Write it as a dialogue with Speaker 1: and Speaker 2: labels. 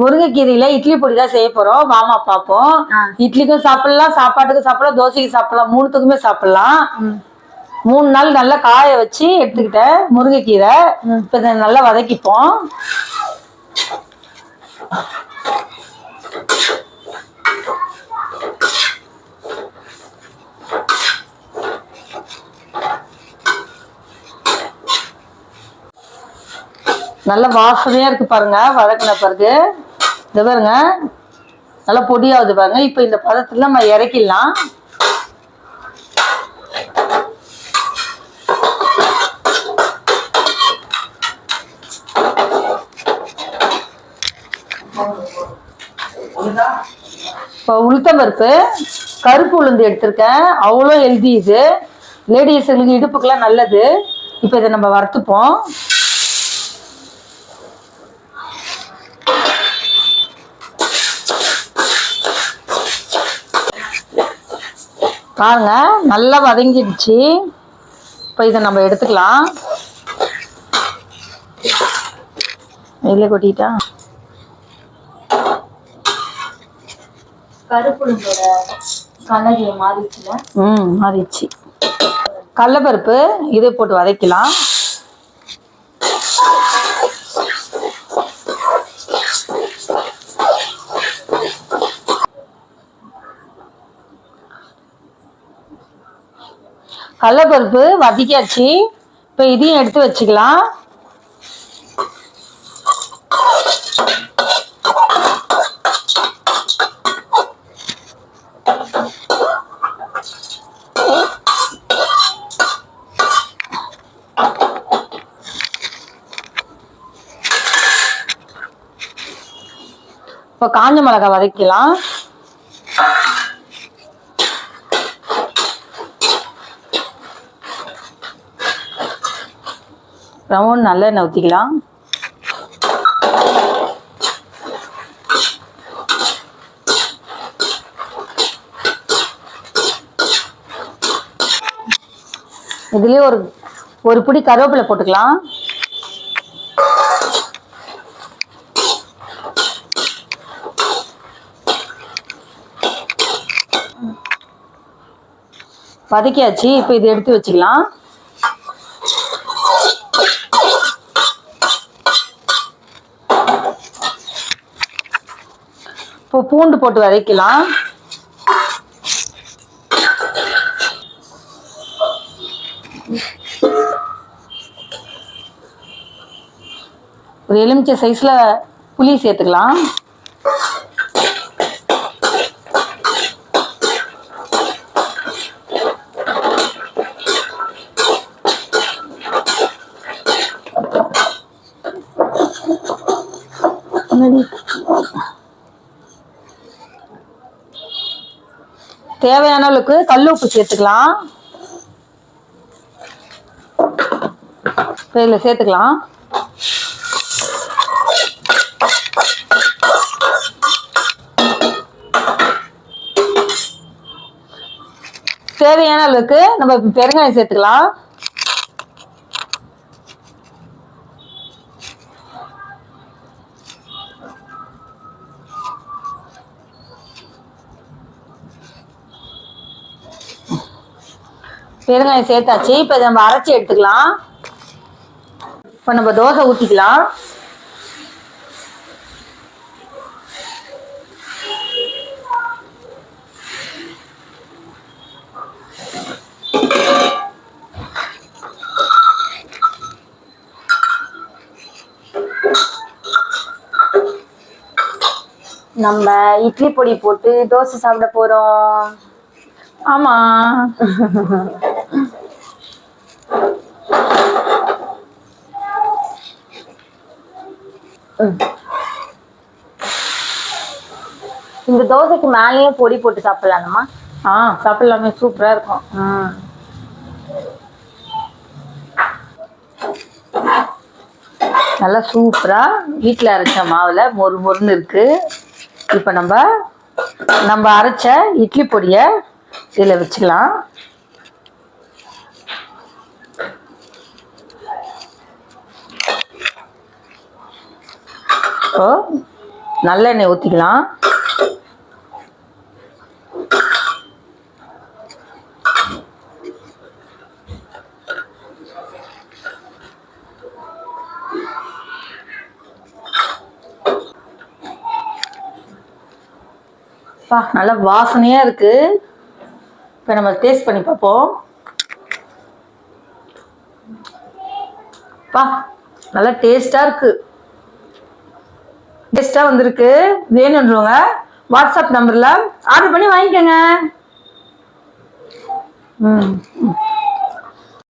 Speaker 1: முருங்கைக்கீரையில இட்லி பொடி தான் செய்ய போறோம். வாமா பாப்போம். இட்லிக்கும் சாப்பிடலாம் சாப்பாட்டுக்கும் சாப்பிடலாம் தோசைக்கு சாப்பிடலாம் மூணுத்துக்குமே சாப்பிடலாம். மூணு நாள் நல்லா காய வச்சு எடுத்துக்கிட்டேன் முருங்கைக்கீரை. இப்ப நல்லா வதக்கிப்போம். நல்ல வாசனையா இருக்கு பாருங்க வதக்கின பிறகு. இந்த பாருங்க. நல்லா பொடியாகுது பாருங்க. இப்போ இந்த பதத்தில் நம்ம இறக்கிடலாம். இப்போ உளுத்தம் பருப்பு கருப்பு உளுந்து எடுத்திருக்கேன். அவ்வளோ ஹெல்தி இது. லேடிஸுங்களுக்கு இடுப்புக்கெல்லாம் நல்லது. இப்போ இதை நம்ம வறுத்துப்போம். பாருங்க நல்லா வதங்கிடுச்சு. இப்போ இதை நம்ம எடுத்துக்கலாம். வெளியே கொட்டிட்டா?
Speaker 2: கருப்புளுந்தோட கலரியை மாறிச்சுல
Speaker 1: ம் மாறிடுச்சு. கடலப்பருப்பு இதை போட்டு வதக்கலாம். கடலப்பருப்பு வதக்கியாச்சு. இப்போ இதையும் எடுத்து வச்சுக்கலாம். இப்போ காஞ்ச மிளகாய் வதக்கலாம் ரவுண்ட் நல்லெண்ணெய் ஊற்றிக்கலாம் இதுலேயே ஒரு ஒரு பிடி கருவேப்பிலை போட்டுக்கலாம். வதக்கியாச்சு இப்போ இது எடுத்து வச்சுக்கலாம். இப்போ பூண்டு போட்டு வதக்கலாம் ஒரு எலுமிச்சை சைஸ்ல புளி சேர்த்துக்கலாம் என்னடி? தேவையான அளவுக்கு கல் உப்பு சேர்த்துக்கலாம். இதில் சேர்த்துக்கலாம். தேவையான அளவுக்கு நம்ம பெருங்காயம் சேர்த்துக்கலாம். பெருங்காயம் சேர்த்தாச்சு. இப்போ இதை நம்ம அரைச்சி எடுத்துக்கலாம். இப்போ நம்ம தோசை ஊற்றிக்கலாம்
Speaker 2: நம்ம இட்லி பொடி போட்டு தோசை சாப்பிட போறோம்.
Speaker 1: ஆமா.
Speaker 2: இந்த தோசைக்கு மேலேயே பொடி போட்டு சாப்பிடலாமா
Speaker 1: ஆ சாப்பிடலாமே சூப்பரா இருக்கும். நல்லா சூப்பரா வீட்டில் அரைச்ச மாவுல மொறு மொறுன்னு இருக்கு. இப்போ நம்ம நம்ம அரைச்ச இட்லி பொடியை இதில் வச்சுக்கலாம். ஸோ நல்லெண்ணெய் ஊற்றிக்கலாம் பா நல்ல வாசனையாக இருக்குது இப்போ நம்ம டேஸ்ட் பண்ணி பார்ப்போம். பா நல்லா டேஸ்ட்டாக இருக்குது டேஸ்டா வந்திருக்கு. வேணுன்றவங்க வாட்ஸ்அப் நம்பர்ல ஆர்டர் பண்ணி வாங்கிக்கோங்க. ம்.